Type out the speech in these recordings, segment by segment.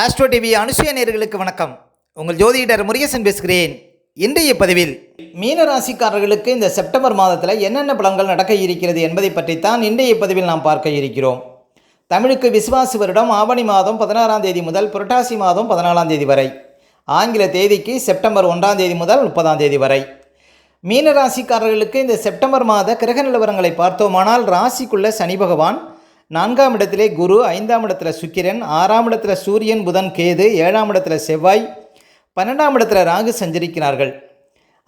Astro TV அனுசுய நேர்களுக்கு வணக்கம். உங்கள் ஜோதிடர் முருகேசன் பேசுகிறேன். இன்றைய பதிவில் மீன ராசிக்காரர்களுக்கு இந்த செப்டம்பர் மாதத்தில் என்னென்ன பலன்கள் நடக்க இருக்கிறது என்பதை பற்றித்தான் இன்றைய பதிவில் நாம் பார்க்க இருக்கிறோம். தமிழுக்கு விசுவாசு வருடம் ஆவணி மாதம் பதினாறாம் தேதி முதல் புரட்டாசி மாதம் பதினாலாம் தேதி வரை. ஆங்கில தேதிக்கு செப்டம்பர் ஒன்றாம் தேதி முதல் முப்பதாம் தேதி வரை. மீன ராசிக்காரர்களுக்கு இந்த செப்டம்பர் மாத கிரக நிலவரங்களை பார்த்தோமானால் ராசிக்குள்ள சனி பகவான் நான்காம் இடத்திலே குரு ஐந்தாம் இடத்துல சுக்கிரன் ஆறாம் இடத்துல சூரியன் புதன் கேது ஏழாம் இடத்துல செவ்வாய் பன்னெண்டாம் இடத்துல ராகு சஞ்சரிக்கிறார்கள்.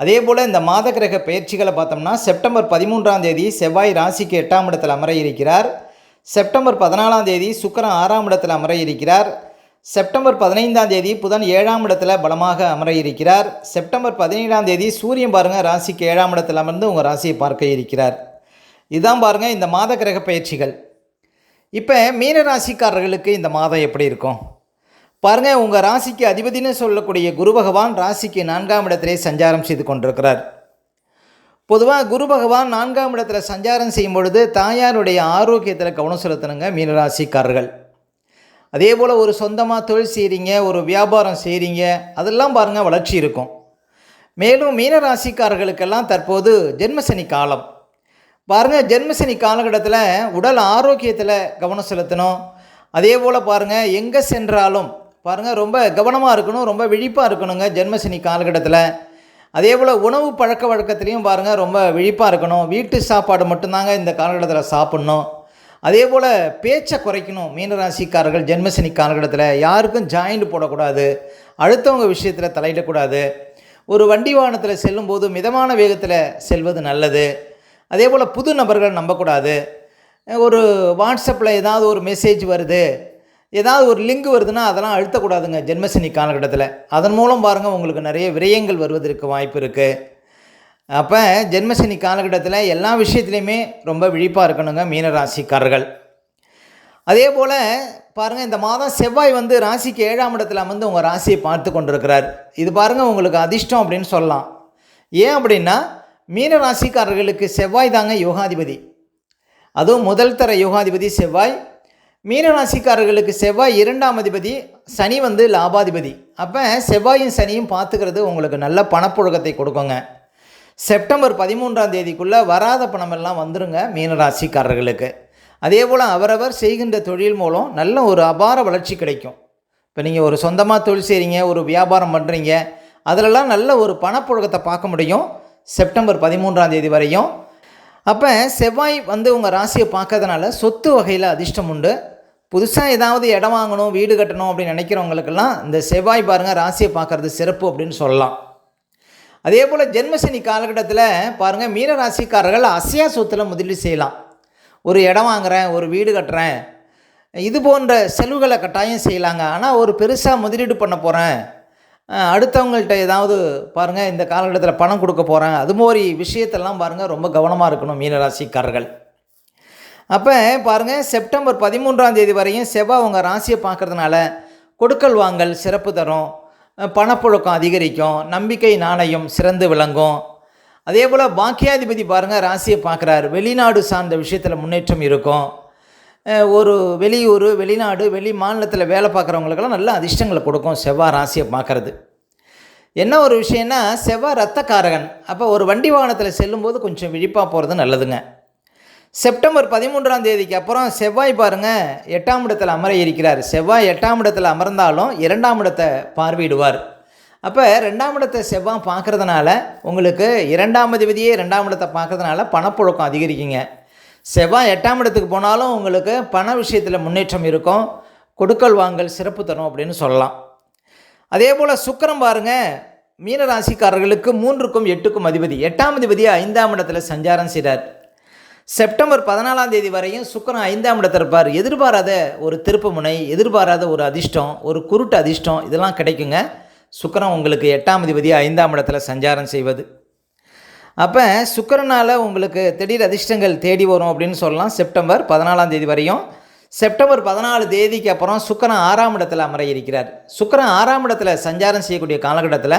அதே போல் இந்த மாத கிரக பயிற்சிகளை பார்த்தோம்னா செப்டம்பர் பதிமூன்றாம் தேதி செவ்வாய் ராசிக்கு எட்டாம் இடத்தில் அமர இருக்கிறார் செப்டம்பர் பதினாலாம் தேதி சுக்கரன் ஆறாம் இடத்தில் அமர இருக்கிறார் செப்டம்பர் பதினைந்தாம் தேதி புதன் ஏழாம் இடத்துல பலமாக அமர இருக்கிறார் செப்டம்பர் பதினேழாம் தேதி சூரியன் பாருங்கள் ராசிக்கு ஏழாம் இடத்தில் அமர்ந்து உங்கள் ராசியை பார்க்க இருக்கிறார். இதுதான் பாருங்கள் இந்த மாத கிரக பயிற்சிகள். இப்போ மீன ராசிக்காரர்களுக்கு இந்த மாதம் எப்படி இருக்கும்? பாருங்கள் உங்கள் ராசிக்கு அதிபதினு சொல்லக்கூடிய குரு பகவான் ராசிக்கு நான்காம் இடத்திலே சஞ்சாரம் செய்து கொண்டிருக்கிறார். பொதுவாக குரு பகவான் நான்காம் இடத்துல சஞ்சாரம் செய்யும் பொழுது தாயாருடைய ஆரோக்கியத்தில் கவனம் செலுத்தணுங்க மீனராசிக்காரர்கள் அதே போல் ஒரு சொந்தமாக தொழில் செய்கிறீங்க ஒரு வியாபாரம் செய்கிறீங்க அதெல்லாம் பாருங்கள் வளர்ச்சி இருக்கும். மேலும் மீனராசிக்காரர்களுக்கெல்லாம் தற்போது ஜென்மசனி காலம். பாருங்கள் ஜென்மசனி காலகட்டத்தில் உடல் ஆரோக்கியத்தில் கவனம் செலுத்தணும். அதே போல் பாருங்கள் எங்கே சென்றாலும் பாருங்கள் ரொம்ப கவனமாக இருக்கணும் ரொம்ப விழிப்பாக இருக்கணுங்க ஜென்மசனி காலகட்டத்தில். அதே போல் உணவு பழக்க வழக்கத்துலேயும் பாருங்கள் ரொம்ப விழிப்பாக இருக்கணும். வீட்டு சாப்பாடு மட்டும்தாங்க இந்த காலகட்டத்தில் சாப்பிட்ணும். அதே போல் பேச்சை குறைக்கணும் மீனராசிக்காரர்கள் ஜென்மசனி காலகட்டத்தில். யாருக்கும் ஜாயிண்ட் போடக்கூடாது அடுத்தவங்க விஷயத்தில் தலையிடக்கூடாது. ஒரு வண்டி வாகனத்தில் செல்லும்போது மிதமான வேகத்தில் செல்வது நல்லது. அதே போல் புது நபர்கள் நம்பக்கூடாது. ஒரு வாட்ஸ்அப்பில் ஏதாவது ஒரு மெசேஜ் வருது ஏதாவது ஒரு லிங்க் வருதுன்னா அதெல்லாம் அழுத்தக்கூடாதுங்க ஜென்மசனி காலகட்டத்தில். அதன் மூலம் பாருங்கள் உங்களுக்கு நிறைய விரயங்கள் வருவதற்கு வாய்ப்பு இருக்குது அப்போ ஜென்மசனி காலகட்டத்தில் எல்லா விஷயத்துலையுமே ரொம்ப விழிப்பாக இருக்கணுங்க மீனராசிக்காரர்கள். அதே போல் பாருங்கள் இந்த மாதம் செவ்வாய் வந்து ராசிக்கு ஏழாம் இடத்துல வந்து உங்கள் ராசியை பார்த்து கொண்டிருக்கிறார். இது பாருங்கள் உங்களுக்கு அதிர்ஷ்டம் அப்படின்னு சொல்லலாம். ஏன் அப்படின்னா மீன ராசிக்காரர்களுக்கு செவ்வாய் தாங்க யோகாதிபதி. அதுவும் முதல் தர யோகாதிபதி செவ்வாய். மீன ராசிக்காரர்களுக்கு செவ்வாய் இரண்டாம் அதிபதி சனி வந்து லாபாதிபதி. அப்போ செவ்வாயும் சனியும் பார்த்துக்கிறது உங்களுக்கு நல்ல பணப்புழக்கத்தை கொடுக்குங்க. செப்டம்பர் பதிமூன்றாம் தேதிக்குள்ளே வராத பணமெல்லாம் வந்துருங்க மீன ராசிக்காரர்களுக்கு. அதே போல் அவரவர் செய்கின்ற தொழில் மூலம் நல்ல ஒரு அபார வளர்ச்சி கிடைக்கும். இப்போ நீங்கள் ஒரு சொந்தமாக தொழில் செய்கிறீங்க ஒரு வியாபாரம் பண்ணுறீங்க அதிலெல்லாம் நல்ல ஒரு பணப்புழக்கத்தை பார்க்க முடியும். செப்டம்பர் பதிமூன்றாம் தேதி வரையும். அப்போ செவ்வாய் வந்து உங்கள் ராசியை பார்க்கறதுனால சொத்து வகையில் அதிர்ஷ்டம் உண்டு. புதுசாக ஏதாவது இடம் வாங்கணும் வீடு கட்டணும் அப்படின்னு நினைக்கிறவங்களுக்கெல்லாம் இந்த செவ்வாய் பாருங்கள் ராசியை பார்க்குறது சிறப்பு அப்படின்னு சொல்லலாம். அதே போல் ஜென்மசனி காலகட்டத்தில் பாருங்கள் மீன ராசிக்காரர்கள் அசையா சொத்தில் முதலீடு செய்யலாம். ஒரு இடம் வாங்குறேன் ஒரு வீடு கட்டுறேன். இது போன்ற செலவுகளை கட்டாயம் செய்யலாங்க. ஆனால் ஒரு பெருசாக முதலீடு பண்ண போகிறேன் அடுத்தவங்கள்ட்ட ஏதாவது பாருங்கள் இந்த காலகட்டத்தில் பணம் கொடுக்க போகிறாங்க அது மாதிரி விஷயத்தெல்லாம் பாருங்கள் ரொம்ப கவனமாக இருக்கணும் மீனராசிக்காரர்கள். அப்போ பாருங்கள் செப்டம்பர் பதிமூன்றாம் தேதி வரையும் செவ்வாய் உங்கள் ராசியை பார்க்குறதுனால கொடுக்கல் வாங்கல் சிறப்பு தரும். பணப்புழக்கம் அதிகரிக்கும் நம்பிக்கை நாணயம் சிறந்து விளங்கும். அதே போல் பாக்கியாதிபதி பாருங்கள் ராசியை பார்க்குறாரு. வெளிநாடு சார்ந்த விஷயத்தில் முன்னேற்றம் இருக்கும். ஒரு வெளியூர் வெளிநாடு வெளி மாநிலத்தில் வேலை பார்க்குறவங்களுக்கெல்லாம் நல்ல அதிர்ஷ்டங்களை கொடுக்கும் செவ்வாய் ராசியை பார்க்குறது. என்ன ஒரு விஷயம்னா செவ்வாய் ரத்தக்காரகன் அப்போ ஒரு வண்டி வாகனத்தில் செல்லும்போது கொஞ்சம் விழிப்பாக போகிறது நல்லதுங்க. செப்டம்பர் பதிமூன்றாம் தேதிக்கு அப்புறம் செவ்வாய் பாருங்கள் எட்டாம் இடத்தில் அமர இருக்கிறார். செவ்வாய் எட்டாம் இடத்தில் அமர்ந்தாலும் இரண்டாம் இடத்தை பார்வையிடுவார். அப்போ ரெண்டாம் இடத்தை செவ்வாய் பார்க்குறதுனால உங்களுக்கு இரண்டாம் அதிபதியே ரெண்டாம் இடத்தை பார்க்குறதுனால பணப்புழக்கம் அதிகரிக்குங்க. செவ்வாய் எட்டாம் இடத்துக்கு போனாலும் உங்களுக்கு பண விஷயத்தில் முன்னேற்றம் இருக்கும். கொடுக்கல் வாங்கல் சிறப்பு தரும் அப்படின்னு சொல்லலாம். அதே போல் சுக்கரம் பாருங்கள் மீனராசிக்காரர்களுக்கு மூன்றுக்கும் எட்டுக்கும் அதிபதி. எட்டாம் அதிபதி ஐந்தாம் இடத்துல சஞ்சாரம் செய்கிறார் செப்டம்பர் பதினாலாம் தேதி வரையும் சுக்கரன் ஐந்தாம் இடத்துல இருப்பார். எதிர்பாராத ஒரு திருப்பு முனை எதிர்பாராத ஒரு அதிர்ஷ்டம் ஒரு குருட்டு அதிர்ஷ்டம் இதெல்லாம் கிடைக்குங்க. சுக்கரன் உங்களுக்கு எட்டாம் அதிபதி ஐந்தாம் இடத்துல சஞ்சாரம் செய்வது. அப்போ சுக்கரனால் உங்களுக்கு திடீர் அதிர்ஷ்டங்கள் தேடி வரும் அப்படின்னு சொல்லலாம். செப்டம்பர் பதினாலாம் தேதி வரையும். செப்டம்பர் பதினாலு தேதிக்கு அப்புறம் சுக்கரன் ஆறாம் இடத்துல அமர இருக்கிறார் சுக்கரன் ஆறாம் இடத்துல சஞ்சாரம் செய்யக்கூடிய காலகட்டத்தில்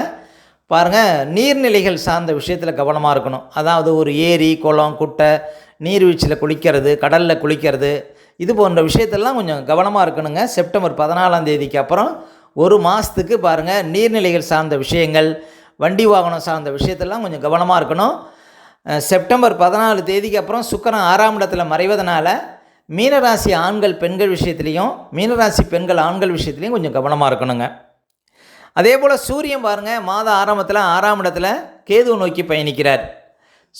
பாருங்கள் நீர்நிலைகள் சார்ந்த விஷயத்தில் கவனமாக இருக்கணும். அதாவது ஒரு ஏரி குளம் குட்டை நீர்வீழ்ச்சியில் குளிக்கிறது கடலில் குளிக்கிறது இது போன்ற விஷயத்தெல்லாம் கொஞ்சம் கவனமாக இருக்கணுங்க. செப்டம்பர் பதினாலாம் தேதிக்கு அப்புறம் ஒரு மாதத்துக்கு பாருங்கள் நீர்நிலைகள் சார்ந்த விஷயங்கள் வண்டி வாகனம் சார்ந்த விஷயத்தெல்லாம் கொஞ்சம் கவனமாக இருக்கணும். செப்டம்பர் பதினாலு தேதிக்கு அப்புறம் சுக்கிரன் ஆறாம் இடத்துல மறைவதனால மீனராசி ஆண்கள் பெண்கள் விஷயத்துலேயும் மீனராசி பெண்கள் ஆண்கள் விஷயத்துலேயும் கொஞ்சம் கவனமாக இருக்கணுங்க. அதே போல் சூரியன் பாருங்கள் மாத ஆரம்பத்தில் ஆறாம் இடத்துல கேதுவை நோக்கி பயணிக்கிறார்.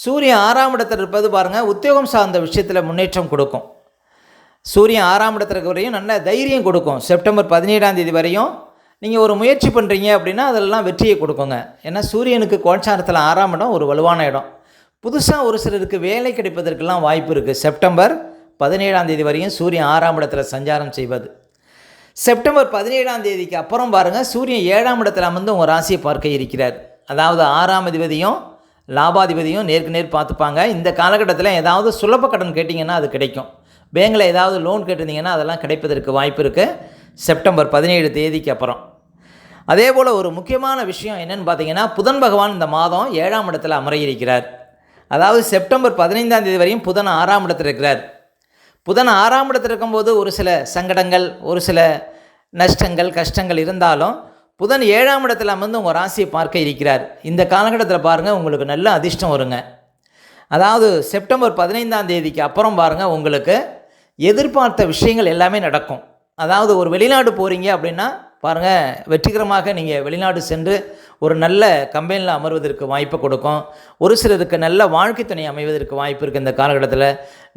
சூரியன் ஆறாம் இடத்துல இருப்பது பாருங்கள் உத்தியோகம் சார்ந்த விஷயத்தில் முன்னேற்றம் கொடுக்கும். சூரியன் ஆறாம் இடத்துல இருக்க வரையும் நல்ல தைரியம் கொடுக்கும். செப்டம்பர் பதினேழாம் தேதி வரையும் நீங்கள் ஒரு முயற்சி பண்ணுறீங்க அப்படின்னா அதெல்லாம் வெற்றியை கொடுக்குங்க. ஏன்னா சூரியனுக்கு கோச்சாரத்தில் ஆறாம் இடம் ஒரு வலுவான இடம். புதுசாக ஒரு சிலருக்கு வேலை கிடைப்பதற்கெல்லாம் வாய்ப்பு இருக்குது செப்டம்பர் பதினேழாம் தேதி வரையும் சூரியன் ஆறாம் இடத்துல சஞ்சாரம் செய்வது. செப்டம்பர் பதினேழாம் தேதிக்கு அப்புறம் பாருங்கள் சூரியன் ஏழாம் இடத்துல அமர்ந்து உங்கள் ராசியை பார்க்க இருக்கிறார். அதாவது ஆறாம் அதிபதியும் லாபாதிபதியும் நேருக்கு நேர் பார்த்துப்பாங்க. இந்த காலகட்டத்தில் ஏதாவது சுலப கடன் கேட்டிங்கன்னா அது கிடைக்கும். பேங்கில் ஏதாவது லோன் கேட்டிருந்தீங்கன்னா அதெல்லாம் கிடைப்பதற்கு வாய்ப்பு இருக்குது செப்டம்பர் பதினேழு தேதிக்கு அப்புறம். அதே போல் ஒரு முக்கியமான விஷயம் என்னென்னு பார்த்தீங்கன்னா புதன் பகவான் இந்த மாதம் ஏழாம் இடத்துல அமர இருக்கிறார் அதாவது செப்டம்பர் பதினைந்தாம் தேதி வரையும் புதன் ஆறாம் இடத்தில் இருக்கிறார். புதன் ஆறாம் இடத்தில் இருக்கும்போது ஒரு சில சங்கடங்கள் ஒரு சில நஷ்டங்கள் கஷ்டங்கள் இருந்தாலும் புதன் ஏழாம் இடத்துல அமர்ந்து உங்கள் ராசியை பார்க்க இருக்கிறார். இந்த காலகட்டத்தில் பாருங்கள் உங்களுக்கு நல்ல அதிர்ஷ்டம் வருங்க. அதாவது செப்டம்பர் பதினைந்தாம் தேதிக்கு அப்புறம் பாருங்கள் உங்களுக்கு எதிர்பார்த்த விஷயங்கள் எல்லாமே நடக்கும். அதாவது ஒரு வெளிநாடு போகிறீங்க அப்படின்னா பாருங்கள் வெற்றிகரமாக நீங்கள் வெளிநாடு சென்று ஒரு நல்ல கம்பெனியில் அமர்வதற்கு வாய்ப்பு கொடுக்கும். ஒரு சிலருக்கு நல்ல வாழ்க்கை துணை அமைவதற்கு வாய்ப்பு இருக்குது இந்த காலகட்டத்தில்.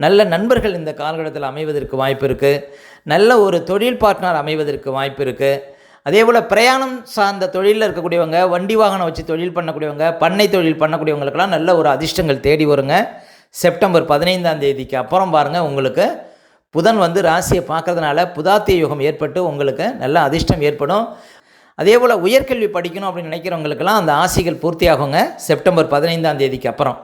நல்ல நண்பர்கள் இந்த காலகட்டத்தில் அமைவதற்கு வாய்ப்பு இருக்குது நல்ல ஒரு தொழில் பார்ட்னர் அமைவதற்கு வாய்ப்பு இருக்குது அதே போல் பிரயாணம் சார்ந்த தொழிலில் இருக்கக்கூடியவங்க வண்டி வாகனம் வச்சு தொழில் பண்ணக்கூடியவங்க பண்ணை தொழில் பண்ணக்கூடியவங்களுக்கெல்லாம் நல்ல ஒரு அதிர்ஷ்டங்கள் தேடி வருங்க. செப்டம்பர் பதினைந்தாம் தேதிக்கு அப்புறம் பாருங்கள் உங்களுக்கு புதன் வந்து ராசியை பார்க்கறதுனால புதாத்திய யுகம் ஏற்பட்டு உங்களுக்கு நல்ல அதிர்ஷ்டம் ஏற்படும். அதே போல் உயர்கல்வி படிக்கணும் அப்படின்னு நினைக்கிறவங்களுக்கெல்லாம் அந்த ஆசைகள் பூர்த்தியாகுங்க. செப்டம்பர் பதினைந்தாம் தேதிக்கு அப்புறம்.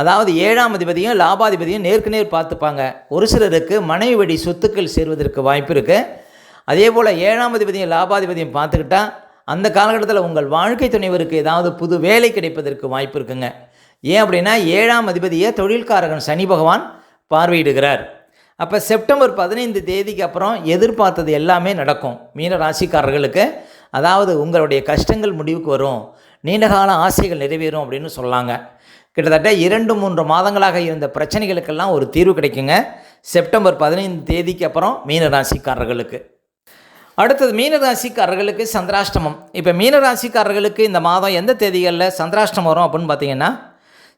அதாவது ஏழாம் அதிபதியும் லாபாதிபதியும் நேருக்கு நேர் பார்த்துப்பாங்க. ஒரு சிலருக்கு மனைவி வழி சொத்துக்கள் சேர்வதற்கு வாய்ப்பு இருக்குது அதே போல் ஏழாம் அதிபதியும் லாபாதிபதியும் பார்த்துக்கிட்டா அந்த காலகட்டத்தில் உங்கள் வாழ்க்கை துணைவருக்கு ஏதாவது புது வேலை கிடைப்பதற்கு வாய்ப்பு இருக்குங்க. ஏன் அப்படின்னா ஏழாம் அதிபதியை தொழில்காரகன் சனி பகவான் பார்வையிடுகிறார். அப்போ செப்டம்பர் பதினைந்து தேதிக்கு அப்புறம் எதிர்பார்த்தது எல்லாமே நடக்கும். மீன ராசிக்காரர்களுக்கு அதாவது உங்களுடைய கஷ்டங்கள் முடிவுக்கு வரும். நீண்டகால ஆசைகள் நிறைவேறும் அப்படின்னு சொல்லாங்க. கிட்டத்தட்ட இரண்டு மூன்று மாதங்களாக இருந்த பிரச்சனைகளுக்கெல்லாம் ஒரு தீர்வு கிடைக்குங்க. செப்டம்பர் பதினைந்து தேதிக்கு அப்புறம் மீனராசிக்காரர்களுக்கு அடுத்தது மீனராசிக்காரர்களுக்கு சந்திராஷ்டமம். இப்போ மீனராசிக்காரர்களுக்கு இந்த மாதம் எந்த தேதிகளில் சந்திராஷ்டமம் வரும் அப்படின்னு பார்த்தீங்கன்னா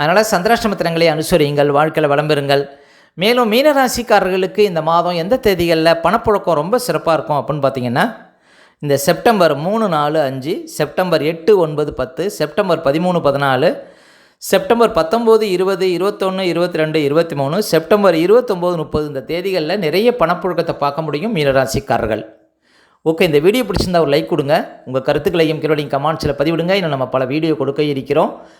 அதனால் சந்திராஷ்டம தினங்களை அனுசரியுங்கள் வாழ்க்கையில் வளம்பெறுங்கள் மேலும் மீனராசிக்காரர்களுக்கு இந்த மாதம் எந்த தேதிகளில் பணப்புழக்கம் ரொம்ப சிறப்பாக இருக்கும் அப்படின்னு பார்த்தீங்கன்னா இந்த செப்டம்பர் மூணு நாலு அஞ்சு செப்டம்பர் எட்டு ஒன்பது பத்து செப்டம்பர் பதிமூணு பதினாலு செப்டம்பர் பத்தொம்போது இருபது இருபத்தொன்று இருபத்தி ரெண்டு இருபத்தி மூணு செப்டம்பர் இருபத்தொம்போது முப்பது இந்த தேதிகளில் நிறைய பணப்புழக்கத்தை பார்க்க முடியும் மீனராசிக்காரர்கள். ஓகே இந்த வீடியோ பிடிச்சிருந்தா ஒரு லைக் கொடுங்க. உங்கள் கருத்துக்களையும் கீழே கமெண்ட்ஸில் பதிவிடுங்க. இன்னும் நம்ம பல வீடியோ கொடுக்க இருக்கிறோம்.